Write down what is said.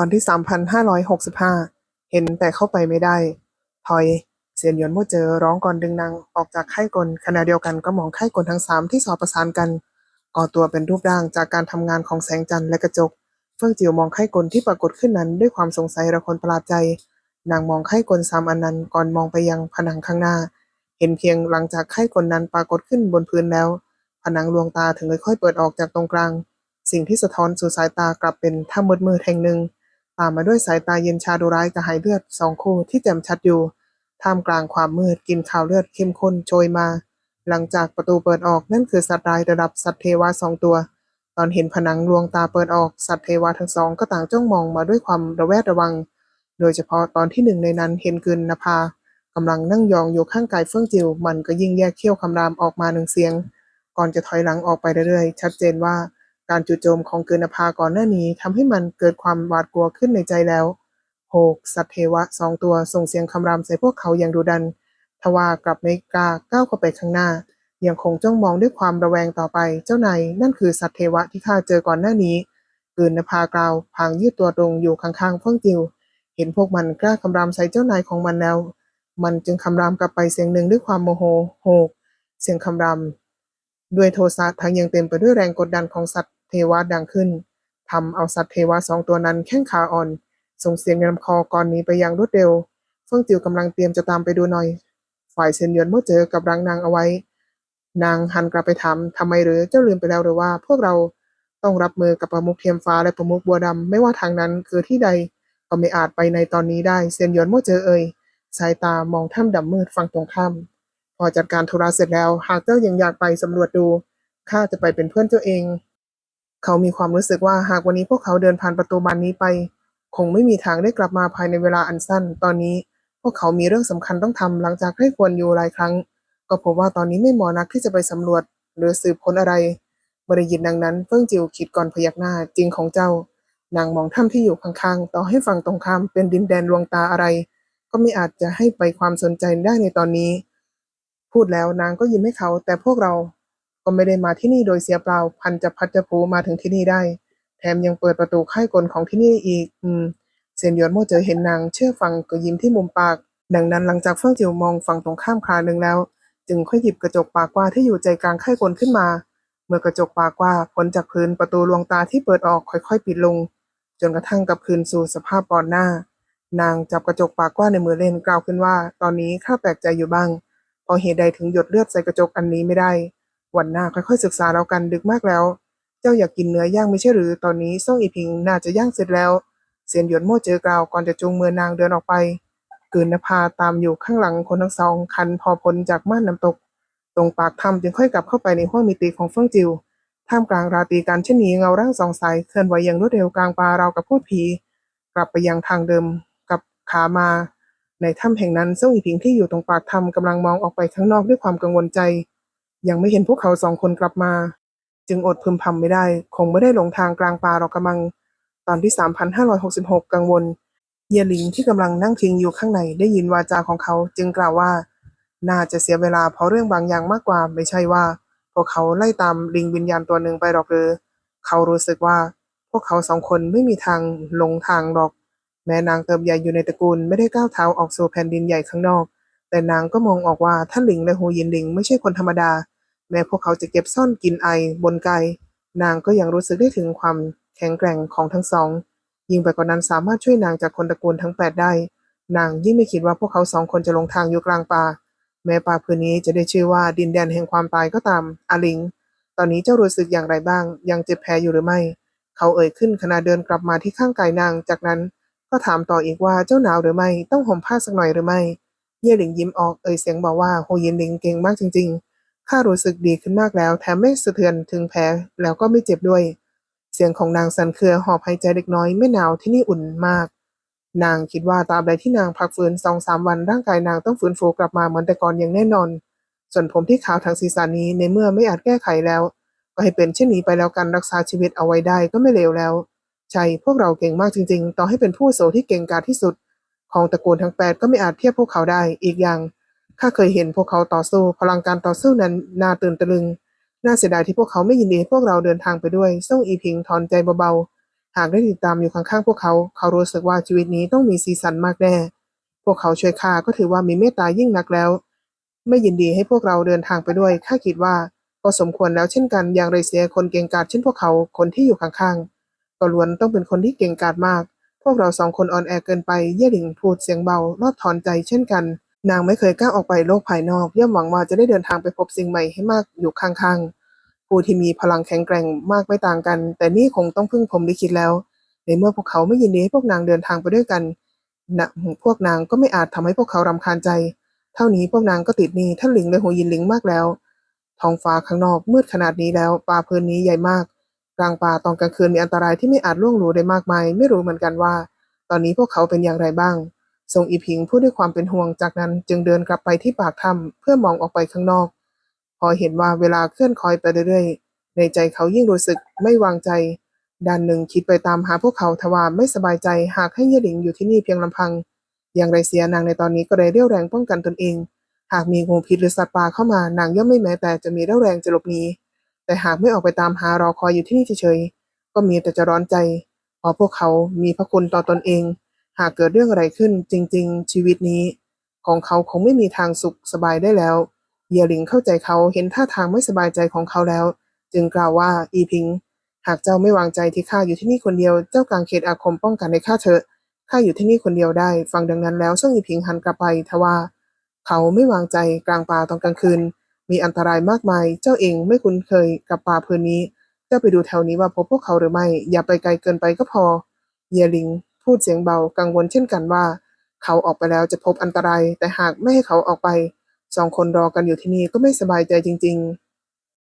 อนที่ 3,565 เห็นแต่เข้าไปไม่ได้ ถอย เสียนหยวนโม่เจอร้องก่อนดึงนางออกจากค่ายกลขณะเดียวกันก็มองค่ายกลทั้งสามที่สอดประสานกันก่อตัวเป็นรูปร่างจากการทำงานของแสงจันทร์และกระจก เฟื่องจิ๋วมองไข้กลที่ปรากฏขึ้นนั้นด้วยความสงสัยระคนประหลาดใจ นางมองไข้กลสามอันนั้นก่อนมองไปยังผนังข้างหน้า เห็นเพียงหลังจากไข้กลนั้นปรากฏขึ้นบนพื้นแล้ว ผนังลวงตาถึงค่อยๆเปิดออกจากตรงกลาง สิ่งที่สะท้อนสู่สายตากลับเป็นถ้ำมืดมืดๆแห่งหนึ่ง ตามมาด้วยสายตาเย็นชาดุร้ายกระหายเลือดสองคู่ที่แจ่มชัดอยู่ ท่ามกลางความมืดกินข่าวเลือดเข้มข้นโชยมา หลังจากประตูเปิดออกนั่นคือสัตว์ร้ายระดับสัตว์เทวาสองตัว ตอนเห็นผนังลวงตาเปิดออกสัตว์เทวาทั้งสองก็ต่างจ้องมองมาด้วยความระแวดระวัง โดยเฉพาะตอนที่หนึ่งในนั้นเห็นกึนนภากำลังนั่งยองอยู่ข้างกายเฟื่องจิวมันก็ยิ่งแยกเขี้ยวคำรามออกมาหนึ่งเสียง ก่อนจะถอยหลังออกไปเรื่อยๆชัดเจนว่า การจู่โจมของเกึนนภาก่อนหน้านี้ทำให้มันเกิดความหวาดกลัวขึ้นในใจแล้วโหกสัตว์เทวะสองตัวส่งเสียงคำรามใส่พวกเขาอย่างดุดัน ทว่ากลับไม่กล้าก้าวเข้าไปข้างหน้า ยังคงจ้องมองด้วยความระแวงต่อไป เจ้านายนั่นคือสัตว์เทวะที่ข้าเจอก่อนหน้านี้กืนนภากล่าวพางยืดตัวตรงอยู่ข้างๆเฟื่องจิว เห็นพวกมันกล้าคำรามใส่เจ้านายของมันแล้ว มันจึงคำรามกลับไปเสียงหนึ่งด้วยความโมโห โหก เสียงคำราม ด้วยโทสะทั้งยังเต็มไปด้วยแรงกดดันของสัตว์ เทวะดังขึ้นทำเอาสัตว์เทวะสองตัวนั้นแข้งขาอ่อน ส่งเสียงในลำคอก่อนหนี้ไปอย่างรวดเร็วเฟื่องจิ๋วกำลังเตรียมจะตามไปดูหน่อย ฝ่ายเซนหยวนเมื่อเจอกับรังนางเอาไว้ นางหันกลับไปถามทำไมหรือเจ้าลืมไปแล้วหรือว่า พวกเราต้องรับมือกับประมุขเทียมฟ้าและประมุขบัวดำไม่ว่าทางนั้นคือที่ใดก็ไม่อาจไปในตอนนี้ได้เซนหยวนเมื่อเจอเอ่ยสายตามองถ้ำดำมืดฝั่งตรงข้ามพอจัดการธุระเสร็จแล้ว หากเจ้ายังอยากไปสำรวจดูข้าจะไปเป็นเพื่อนเจ้าเอง เขามีความรู้สึกว่าหากวันนี้พวกเขาเดินผ่านประตูบานนี้ไป คงไม่มีทางได้กลับมาภายในเวลาอันสั้น ตอนนี้พวกเขามีเรื่องสำคัญต้องทำหลังจากให้ควรอยู่หลายครั้ง ก็พบว่าตอนนี้ไม่เหมาะนักที่จะไปสำรวจ หรือสืบค้นอะไรบริยินดังนั้นเฟิ่งจิวคิดก่อนพยักหน้าจริงของเจ้านางมองถ้ำที่อยู่ข้างๆ ต่อให้ฝั่งตรงข้ามเป็นดินแดนลวงตาอะไร ก็ไม่อาจจะให้ไปความสนใจได้ในตอนนี้ พูดแล้วนางก็ยิ้มให้เขา แต่พวกเรา ก็ไม่ได้มาที่นี่โดยเสียเปล่า พันจะพัดจะผูมาถึงที่นี่ได้ แถมยังเปิดประตูค่ายกลของที่นี่อีก อืมเซียนหยวนโม่เจอเห็นนางเชื่อฟังก็ยิ้มที่มุมปาก ดังนั้นหลังจากเฟิ่งจิวมองฝั่งตรงข้ามคราหนึ่งแล้ว จึงค่อยหยิบกระจกปากกว้าที่อยู่ใจกลางค่ายกลขึ้นมา เมื่อกระจกปากกว้าพ้นจากพื้นประตูลวงตาที่เปิดออกค่อยๆ ปิดลง จนกระทั่งกลับคืนสู่สภาพก่อนหน้า นางจับกระจกปากกว้าในมือเล่นกล่าวขึ้นว่า ตอนนี้ข้าแปลกใจอยู่บ้างพราะเหตุใดถึงหยดเลือดใส่กระจกอันนี้ไม่ได้ วันหน้าค่อยๆศึกษาแล้วกันดึกมากแล้ว เจ้าอยากกินเนื้อย่างไม่ใช่หรือ ตอนนี้ซ่งอีพิงน่าจะย่างเสร็จแล้ว เซียนหยวนโม่เจอกล่าวก่อนจะจูงมือนางเดินออกไปกืนนภาตามอยู่ข้างหลังคนทั้งสองคันพอพ้นจากม่านน้ำตก ตรงปากถ้ำจึงค่อยกลับเข้าไปในห้องมิติของเฟิ่งจิวท่ามกลางราตรีการเช่นนี้เงาร่างสองสายเคลื่อนไหวอย่างรวดเร็วกลางป่าราวกับพูดผี กลับไปยังทางเดิมกับขามา ในถ้ำแห่งนั้นซ่งอีพิงที่อยู่ตรงปากถ้ำกำลังมองออกไปข้างนอกด้วยความกังวลใจ ยังไม่เห็นพวกเขาสองคนกลับมา จึงอดพึมพำไม่ได้ คงไม่ได้หลงทางกลางป่าหรอกกำลัง ตอนที่ 3,566 กังวล เยหลิงที่กำลังนั่งพิงอยู่ข้างในได้ยินวาจาของเขาจึงกล่าวว่า น่าจะเสียเวลาเพราะเรื่องบางอย่างมากกว่าไม่ใช่ว่า พวกเขาไล่ตามลิงวิญญาณตัวหนึ่งไปหรอกหรือเขารู้สึกว่า พวกเขาสองคนไม่มีทางหลงทางหรอก แม้นางเติบใหญ่อยู่ในตระกูลไม่ได้ก้าวเท้าออกสู่แผ่นดินใหญ่ข้างนอกแต่นางก็มองออกว่าท่านหลิงและฮูยินหลิงไม่ใช่คนธรรมดา แม้พวกเขาจะเก็บซ่อนกินไอบนไกนางก็ยังรู้สึกได้ถึงความแข็งแกร่งของทั้งสอง ยิ่งไปกว่านั้นสามารถช่วยนางจากคนตระกูลทั้งแปดได้ นางยิ่งไม่คิดว่าพวกเขาสองคนจะลงทางอยู่กลางป่า แม้ป่าพื้นนี้จะได้ชื่อว่าดินแดนแห่งความตายก็ตามอาลิง ตอนนี้เจ้ารู้สึกอย่างไรบ้าง ยังเจ็บแผลอยู่หรือไม่ เขาเอ่ยขึ้นขณะเดินกลับมาที่ข้างกายนาง จากนั้น ก็ถามต่ออีกว่าเจ้าหนาวหรือไม่ ต้องห่มผ้าสักหน่อยหรือไม่ เย่หลิงยิ้มออกเอ่ยเสียงบอกว่าโฮเยนหลิงเก่งมากจริง ๆ ข้ารู้สึกดีขึ้นมากแล้ว แถมไม่สะเทือนถึงแผลแล้วก็ไม่เจ็บด้วย เสียงของนางสันเครือหอบหายใจเล็กน้อยไม่หนาวที่นี่อุ่นมาก นางคิดว่าตาบใดที่นางพักฟื้นสองสามวันร่างกายนางต้องฟื้นฟูกลับมาเหมือนแต่ก่อนอย่างแน่นอน ส่วนผมที่ขาวทางศีรษะนี้ในเมื่อไม่อาจแก้ไขแล้ว ก็ให้เป็นเช่นนี้ไปแล้วกันรักษาชีวิตเอาไว้ได้ก็ไม่เลวแล้วใช่พวกเราเก่งมากจริง ๆ ต่อให้เป็นผู้โสที่เก่งกาจที่สุด ของตระกูลทั้งแปดก็ไม่อาจเทียบพวกเขาได้อีกอย่าง ข้าเคยเห็นพวกเขาต่อสู้ พลังการต่อสู้นั้นน่าตื่นตะลึง น่าเสียดายที่พวกเขาไม่ยินดีให้พวกเราเดินทางไปด้วยซ่งอีพิงถอนใจเบาๆ หากได้ติดตามอยู่ข้างๆพวกเขา เขารู้สึกว่าชีวิตนี้ต้องมีสีสันมากแน่ พวกเขาช่วยข้าก็ถือว่ามีเมตตายิ่งนักแล้ว ไม่ยินดีให้พวกเราเดินทางไปด้วย ข้าคิดว่าก็สมควรแล้วเช่นกัน อย่างไรเสียคนเก่งกาจเช่นพวกเขา คนที่อยู่ข้างๆ ก็ล้วนต้องเป็นคนที่เก่งกาจมาก พวกเราสองคนอ่อนแอเกินไป เย่หลิงพูดเสียงเบา รอบถอนใจเช่นกัน นางไม่เคยกล้าออกไปโลกภายนอก ย่อมหวังว่าจะได้เดินทางไปพบสิ่งใหม่ให้มากอยู่ข้างๆ ผู้ที่มีพลังแข็งแกร่งมากไม่ต่างกัน แต่นี่คงต้องพึ่งพรมลิขิตแล้ว ในเมื่อพวกเขาไม่ยินดีให้พวกนางเดินทางไปด้วยกันนะพวกนางก็ไม่อาจทำให้พวกเขารำคาญใจ เท่านี้พวกนางก็ติดนี้ท่านหลิงเลยหัวยินหลิงมากแล้ว ท้องฟ้าข้างนอกมืดขนาดนี้แล้วป่าพื้นนี้ใหญ่มาก กลางป่าตอนกลางคืนมีอันตรายที่ไม่อาจล่วงรู้ได้มากมาย ไม่รู้เหมือนกันว่า ตอนนี้พวกเขาเป็นอย่างไรบ้าง ทรงอีพิงพูดด้วยความเป็นห่วงจากนั้นจึงเดินกลับไปที่ปากถ้ำเพื่อมองออกไปข้างนอก พอเห็นว่าเวลาเคลื่อนคอยไปเรื่อยๆ ในใจเขายิ่งรู้สึกไม่วางใจ ด้านหนึ่งคิดไปตามหาพวกเขาทว่าไม่สบายใจหากให้เย่หลิงอยู่ที่นี่เพียงลำพัง อย่างไรเสียนางในตอนนี้ก็เลยเรี่ยวแรงป้องกันตนเอง หากมีงูพิษหรือสัตว์ป่าเข้ามานางย่อมไม่แม้แต่จะมีเรี่ยวแรงจะหลบหนีแต่หากไม่ออกไปตามหารอคอยอยู่ที่นี่เฉยๆก็มีแต่จะร้อนใจเพราะพวกเขามีพระคุณต่อตนเอง หากเกิดเรื่องอะไรขึ้นจริง ๆ ชีวิตนี้ ของเขาคงไม่มีทางสุขสบายได้แล้วเยหลิงเข้าใจเขาเห็นท่าทางไม่สบายใจของเขาแล้ว จึงกล่าวว่าอีพิง หากเจ้าไม่วางใจที่ข้าอยู่ที่นี่คนเดียวเจ้ากางเขตอาคมป้องกันในข้าเถอะข้าอยู่ที่นี่คนเดียวได้ ฟังดังนั้นแล้วซ่งอีพิงหันกลับไปทว่า เขาไม่วางใจกลางป่าตอนกลางคืน มีอันตรายมากมาย เจ้าเองไม่คุ้นเคยกับป่าพื้นนี้ เจ้าไปดูแถวนี้ว่าพบพวกเขาหรือไม่ อย่าไปไกลเกินไปก็พอ เยหลิง พูดเสียงเบากังวลเช่นกันว่า เขาออกไปแล้วจะพบอันตราย แต่หากไม่ให้เขาออกไปสองคนรอกันอยู่ที่นี่ก็ไม่สบายใจจริง ๆ